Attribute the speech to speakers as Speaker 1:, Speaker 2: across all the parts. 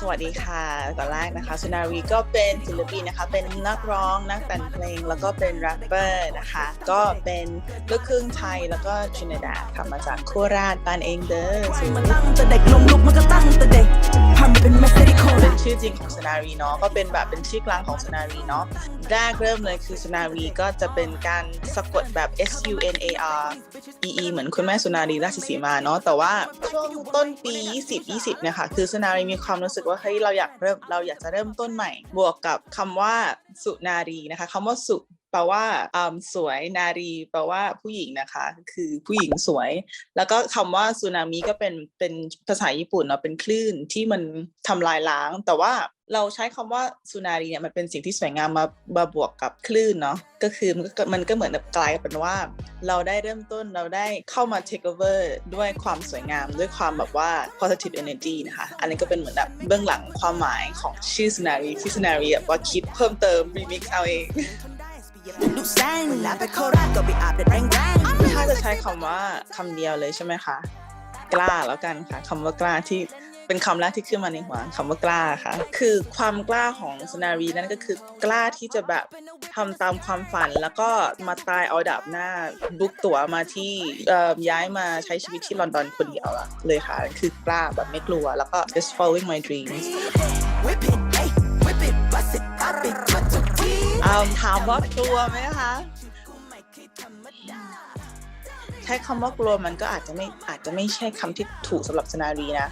Speaker 1: สวัสดีค่ะก่อนแรกนะคะสุนารีก็เป็นศิลปินนะคะ เป็นนักร้องนักแต่งเพลง แล้วก็เป็นแรปเปอร์นะคะ ก็เป็นลูกครึ่งไทยแล้วก็ชินดาค่ะมาจากโคราชบ้านเองเด้อซึ่ง
Speaker 2: มันตั้งแต่เด็กลมลุกมันก็ตั้งแต่เด็ก พามันเป็นมสเซดิโค
Speaker 1: เป็นชื่อจริงของสนารีเนาะก็เป็นแบบเป็นชื่อกลางของสนารีเนาะแรกเริ่มเลยคือสนารีก็จะเป็นการสะกดแบบ S U N A R E E เหมือนคุณแม่สุนารีราชสีมาเนาะแต่ว่าช่วงต้นปี 20 20เนี่ยค่ะคือสนารีมีความรู้สึกว่าเฮ้ยเราอยากเริ่มเราอยากจะเริ่มต้นใหม่ บวกกับคำว่าสุนารีนะคะคำว่าสุ แปลว่าสวยนารี แปลว่าผู้หญิงนะคะ คือผู้หญิงสวย แล้วก็คำว่าสึนามิก็เป็นเป็นภาษาญี่ปุ่นเนาะเป็นคลื่นที่มันทำลายล้าง แต่ว่าเราใช้คำว่าสึนารีเนี่ยมันเป็นสิ่งที่สวยงามมามาบวกกับคลื่นเนาะก็คือมันก็มันก็เหมือนกลายเป็นว่า เราได้เริ่มต้นเราได้เข้ามา take over ด้วยความสวยงามด้วยความแบบว่า positive energy นะคะอันนี้ก็เป็นเหมือนแบบเบื้องหลังความหมายของชื่อสึนารีที่สึนารีแบบว่าคิดเพิ่มเติม remix เอาเอง
Speaker 2: ดูแสงเวลาไปโคราชก็ไปอาบแดดแรง
Speaker 1: ถ้าจะใช้คำว่าคำเดียวเลยใช่ไหมคะ กล้าแล้วกันค่ะคำว่ากล้าที่เป็นคำแรกที่ขึ้นมาในหัวคำว่ากล้าค่ะ คือความกล้าของสนารีนั่นก็คือกล้าที่จะแบบทำตามความฝันแล้วก็มาตายเอาดับหน้าบุกตั๋วมาที่ย้ายมาใช้ชีวิตที่ลอนดอนคนเดียวเลยค่ะ คือกล้าแบบไม่กลัวแล้วก็ just following my dreams เอาถามว่ากลัวไหมคะ ใช้คำว่ากลัวมันก็อาจจะไม่อาจจะไม่ใช่คำที่ถูกสำหรับสุนารีนะ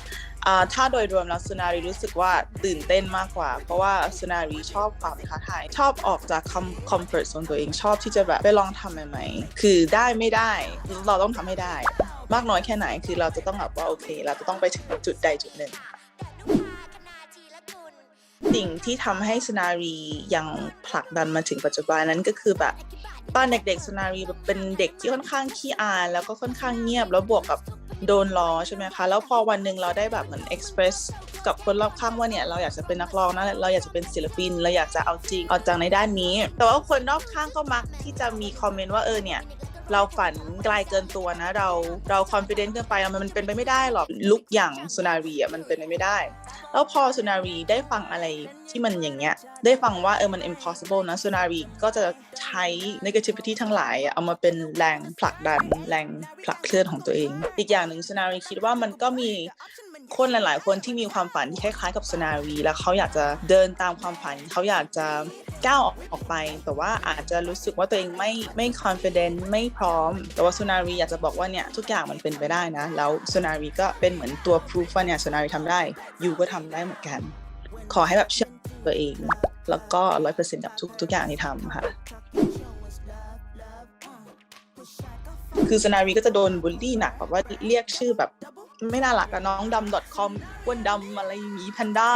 Speaker 1: ถ้าโดยรวมแล้วสุนารีรู้สึกว่าตื่นเต้นมากกว่า เพราะว่าสุนารีชอบความท้าทายชอบออกจากคำ comfort zone ตัวเองชอบที่จะแบบไปลองทำใหม่ๆคือได้ไม่ได้เราต้องทำให้ได้ มากน้อยแค่ไหนคือเราจะต้องแบบว่าโอเค เราจะต้องไปถึงจุดใดจุดหนึ่งค่ะ สิ่งที่ทำให้สุนารียังผลักดันมาถึงปัจจุบันนั้นก็คือแบบตอนเด็กๆสุนารีแบบเป็นเด็กที่ค่อนข้างขี้อายแล้วก็ค่อนข้างเงียบแล้วบวกกับโดนล้อใช่ไหมคะแล้วพอวันหนึ่งเราได้แบบเหมือนเอ็กซ์เพรสกับคนรอบข้างว่าเนี่ยเราอยากจะเป็นนักร้องนะเราอยากจะเป็นศิลปิน เราอยากจะเอาจริงเอาจังในด้านนี้ แต่ว่าคนรอบข้างก็มักที่จะมีคอมเมนต์ว่าเออเนี่ย เราฝันไกลเกินตัวนะ เราเราคอนฟ idence เกินไปมันเป็นไปไม่ได้หรอกลุกอย่างสุนารีอะมันเป็นไปไม่ได้ แล้วพอสุนารีได้ฟังอะไรที่มันอย่างเงี้ย ได้ฟังว่าเออมัน impossible นะสุนารีก็จะใช้ negativity ทั้งหลาย เอามาเป็นแรงผลักดันแรงผลักเคลื่อนของตัวเอง อีกอย่างหนึ่งสุนารีคิดว่ามันก็มี คนหลาย ๆ คนที่มีความฝันที่คล้ายๆ กับสุนารีแล้วเขาอยากจะเดินตามความฝัน เขาอยากจะก้าวออกไป แต่ว่าอาจจะรู้สึกว่าตัวเองไม่ไม่ confident ไม่พร้อม แต่ว่าสุนารีอยากจะบอกว่าเนี่ยทุกอย่างมันเป็นไปได้นะ แล้วสุนารีก็เป็นเหมือนตัว proof ว่าเนี่ยสุนารีทำได้ยูก็ทำได้เหมือนกัน ขอให้แบบเชื่อตัวเอง แล้วก็ร้อยเปอร์เซ็นต์กับทุกทุกอย่างที่ทำค่ะคือสนารีก็จะโดนบูลลี่หนักแบบว่าเรียกชื่อแบบ ไม่น่ารักอะน้องดำ .com อ้วนดำอะไรหมีแพนด้า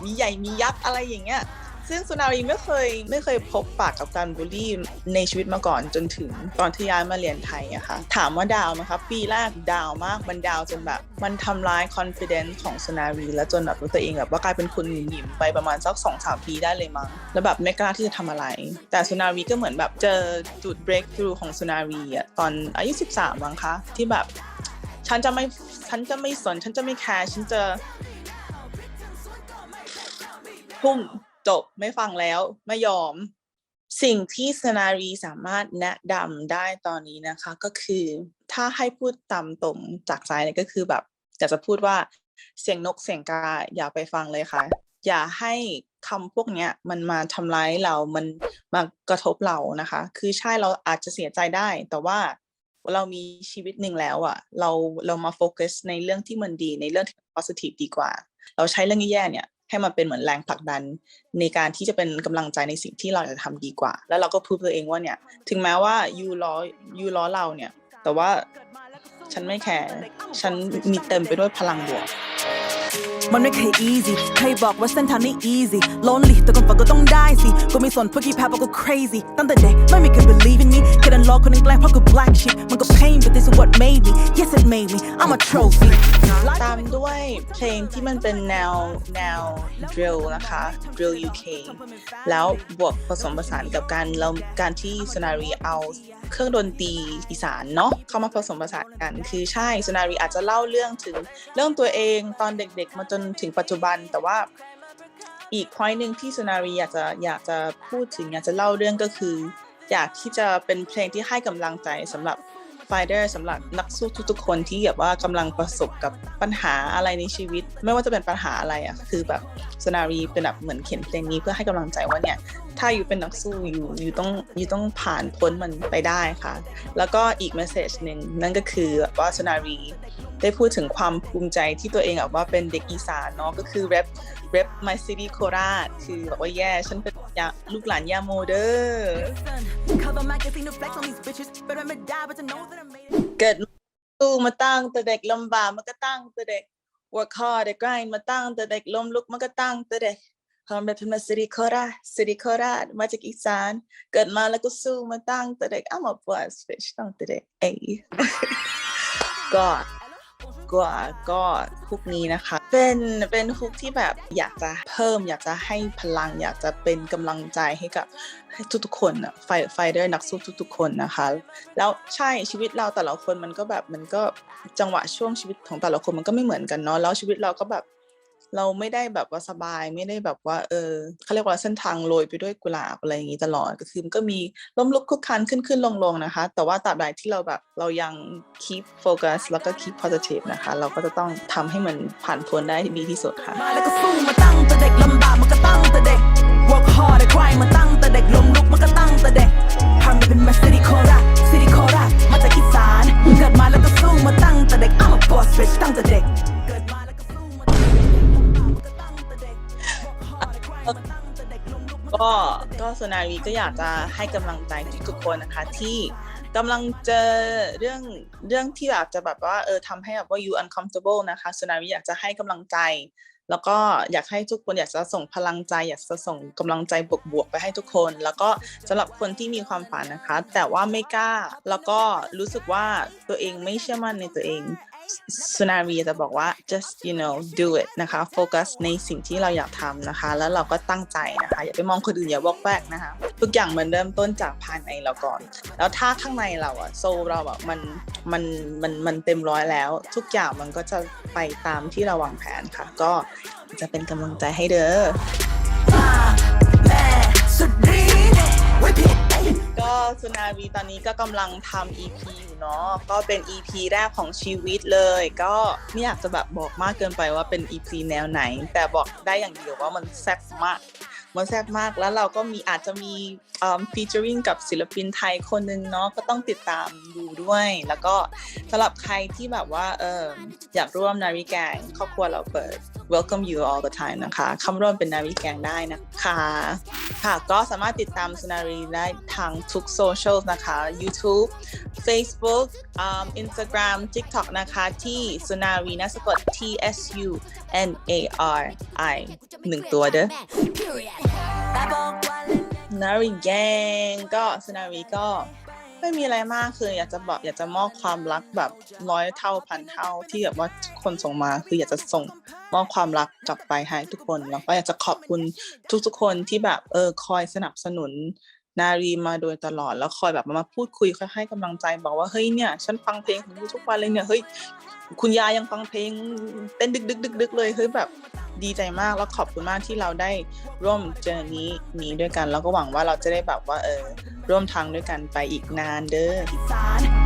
Speaker 1: หมีใหญ่หมียักษ์อะไรอย่างเงี้ยซึ่งสุนารีไม่เคยไม่เคยพบปากกับการบูลลี่ในชีวิตมาก่อนจนถึงตอนที่ย้ายมาเรียนไทยอะค่ะถามว่าดาวไหมคะปีแรกดาวมากมันดาวจนแบบ มันทำร้าย confidence ของสุนารี แล้วจนแบบตัวเองแบบว่ากลายเป็นคนหงิมไปประมาณสักสองสามปีได้เลยมั้งแล้วแบบไม่กล้าที่จะทำอะไร แต่สุนารีก็เหมือนแบบเจอจุด breakthrough ของสุนารีอะตอนอายุ 13มั้งคะที่แบบ ฉันจะไม่ฉันจะไม่สน ฉันจะไม่แคร์ฉันจะพุ่งจบไม่ฟังแล้วไม่ยอม สิ่งที่สนารีสามารถแนะนำได้ตอนนี้นะคะ ก็คือถ้าให้พูดตามตรงจากใจเนี่ยก็คือแบบอยากจะพูดว่าเสียงนกเสียงกาอย่าไปฟังเลยค่ะ อย่าให้คำพวกเนี้ยมันมาทำร้ายเรา มันมากระทบเรานะคะ คือใช่เราอาจจะเสียใจได้ แต่ว่า เรามีชีวิตหนึ่งแล้วอะเราเรามาโฟกัสในเรื่องที่มันดีในเรื่องที่ positive ดีกว่า เราใช้เรื่องแย่ๆเนี่ยให้มันเป็นเหมือนแรงผลักดัน ในการที่จะเป็นกำลังใจในสิ่งที่เราจะทำดีกว่า แล้วเราก็พูดตัวเองว่าเนี่ย ถึงแม้ว่ายูล้อยูล้อเราเนี่ย แต่ว่าฉันไม่แคร์ฉันมีเต็มไปด้วยพลังบวก
Speaker 2: มันไม่เคย easy ใครบอกว่าเส้นทางนี้ easy lonely แต่คนฝันก็ต้องได้สิก็มีส่วนพวกที่แพ้ก็ crazy ตั้งแต่เด็กไม่มีใคร believe in me แค่ดันรอคนนึงแกล้งเพราะกู black shit มันก็ pain but this is what made me yes it made me I'm a trophy
Speaker 1: ตามด้วยเพลงที่มันเป็นแนวแนว drill นะคะ drill UK แล้วบวกผสมผสานกับการเราการที่สนารีเอาเครื่องดนตรีอีสานเนาะเข้ามาผสมผสานกัน คือใช่สุนารีอาจจะเล่าเรื่องถึงเรื่องตัวเองตอนเด็กๆ มาจนถึงปัจจุบันแต่ว่าอีกพอยหนึ่งที่สุนารีอยากจะอยากจะพูดถึงอยากจะเล่าเรื่องก็คือ อยากที่จะเป็นเพลงที่ให้กำลังใจสำหรับ ไฟเดอร์สำหรับนักสู้ทุกๆคนที่แบบว่ากำลังประสบกับปัญหาอะไรในชีวิต ไม่ว่าจะเป็นปัญหาอะไรอะคือแบบสนารีเป็นแบบเหมือนเขียนเพลงนี้เพื่อให้กำลังใจว่าเนี่ยถ้าอยู่เป็นนักสู้อยู่อยู่ต้องอยู่ต้องผ่านพ้นมันไปได้ค่ะ แล้วก็อีกเมสเซจหนึ่งนั่นก็คือแบบว่าสนารีได้พูดถึงความภูมิใจที่ตัวเองแบบว่าเป็นเด็กอีสานเนาะก็คือ rap rap my city โคราชคือแบบว่าแย่ฉันเป็นยาลูกหลานยาโมเดอร์
Speaker 2: Cover magazine to flex on these bitches. But I'ma die, but to know that I made it.
Speaker 1: เกิดมาสู้มาตั้งแต่เด็กลำบากมันก็ตั้งแต่เด็ก work hard แต่ grind มาตั้งแต่เด็กล้มลุกมันก็ตั้งแต่เด็กความเป็นม กว่าก็ฮุกนี้นะคะ เป็นเป็นฮุกที่แบบอยากจะเพิ่ม อยากจะให้พลัง อยากจะเป็นกำลังใจให้กับให้ทุกๆคนอะไฟไฟเดอร์นักสู้ทุกๆ คนนะคะ แล้วใช่ชีวิตเราแต่ละคนมันก็แบบมันก็จังหวะช่วงชีวิตของแต่ละคนมันก็ไม่เหมือนกันเนาะแล้วชีวิตเราก็แบบ เราไม่ได้แบบว่าสบายไม่ได้แบบว่าเออเขาเรียกว่าเส้นทางโรยไปด้วยกุหลาบอะไรอย่างนี้ตลอดก็คือมันก็มีล้มลุกคลุกคลานขึ้นขึ้นลงลงนะคะ แต่ว่าตราบใดที่เราแบบเรายัง keep focus แล้วก็ keep positive นะคะ เราก็จะต้องทำให้มันผ่านพ้นได้ดีที่สุดค่ะ
Speaker 2: มาแล้วก็สู้มาตั้งแต่เด็กลำบากมันก็ตั้งแต่เด็ก work hard แต่ grind มาตั้งแต่เด็กล้มลุกมันก็ตั้งแต่เด็กทำได้เป็นมา city โคราช city โคราชมาจากอีสานเกิดมาแล้วก็สู้มาตั้งแต่เด็ก I'm a boss bitch ตั้งแต่เด็ก ก็ก็สนา
Speaker 1: วีก็อยากจะให้กำลังใจทุกๆคนนะคะที่กำลังเจอเรื่องเรื่องที่แบบจะแบบว่าเออทำให้แบบว่า you uncomfortable นะคะสนาวีอยากจะให้กำลังใจ แล้วก็อยากให้ทุกคนอยากจะส่งพลังใจ อยากจะส่งกำลังใจบวกๆไปให้ทุกคน แล้วก็สำหรับคนที่มีความฝันนะคะ แต่ว่าไม่กล้าแล้วก็รู้สึกว่าตัวเองไม่เชื่อมั่นในตัวเอง สุนารีจะบอกว่า just you know do it นะคะโฟกัสในสิ่งที่เราอยากทำนะคะ แล้วเราก็ตั้งใจนะคะ อย่าไปมองคนอื่นอย่าวอกแวกนะคะทุกอย่างมันเริ่มต้นจากภายในเราก่อน แล้วถ้าข้างในเราอะโซลเราอะมันมันมันมันเต็มร้อยแล้ว ทุกอย่างมันก็จะไปตามที่เราวางแผนค่ะ ก็จะเป็นกำลังใจให้เด้อ
Speaker 2: สุ
Speaker 1: นาวีตอนนี้ก็กำลังทำ EP อยู่เนาะก็เป็น EP แรกของชีวิตเลย ก็ไม่อยากจะแบบบอกมากเกินไปว่าเป็น EP แนวไหน แต่บอกได้อย่างเดียวว่ามันแซ่บมากมันแซ่บมากแล้วเราก็มีอาจจะมีฟีเจอริงกับศิลปินไทยคนหนึ่งเนาะก็ต้องติดตามดูด้วย แล้วก็สำหรับใครที่แบบว่าเอออยากร่วมนาวิแกงครอบครัวเราเปิด welcome you all the time นะคะเข้ามาร่วมเป็นนาวิแกงได้นะคะ ค่ะ ก็สามารถติดตามสุนารีได้ทางทุกโซเชียลนะคะ YouTube Facebook um, Instagram TikTok นะคะ ที่สุนารีนะสะกด T S U N A R I หนึ่งตัวเด้อนารีแกงก็สุนารีก็ ไม่มีอะไรมากคืออยากจะบอกอยากจะมอบความรักแบบร้อยเท่าพันเท่าที่แบบว่าคนส่งมาคืออยากจะส่งมอบความรักกลับไปให้ทุกคนแล้วก็อยากจะขอบคุณทุกๆคนที่แบบเออคอยสนับสนุนนารีมาโดยตลอดแล้วคอยแบบมาพูดคุยคอยให้กำลังใจบอกว่าเฮ้ยเนี่ยฉันฟังเพลงของทุกวันเลยเนี่ยเฮ้ยคุณยายยังฟังเพลงเต้นดึกดึกดึกดึกเลยเฮ้ยแบบ ดีใจมากแล้วขอบคุณมากที่เราได้ร่วมเจอนี้นี้ด้วยกัน แล้วก็หวังว่าเราจะได้แบบว่าเออร่วมทางด้วยกันไปอีกนานเด้อ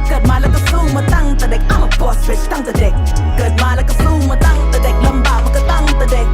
Speaker 2: เกิดมาแล้วก็สู้มาตั้งแต่เด็กอ้าวบอสเฟชตั้งแต่เด็ก เกิดมาแล้วก็สู้มาตั้งแต่เด็กลำบากมันก็ตั้งแต่เด็ก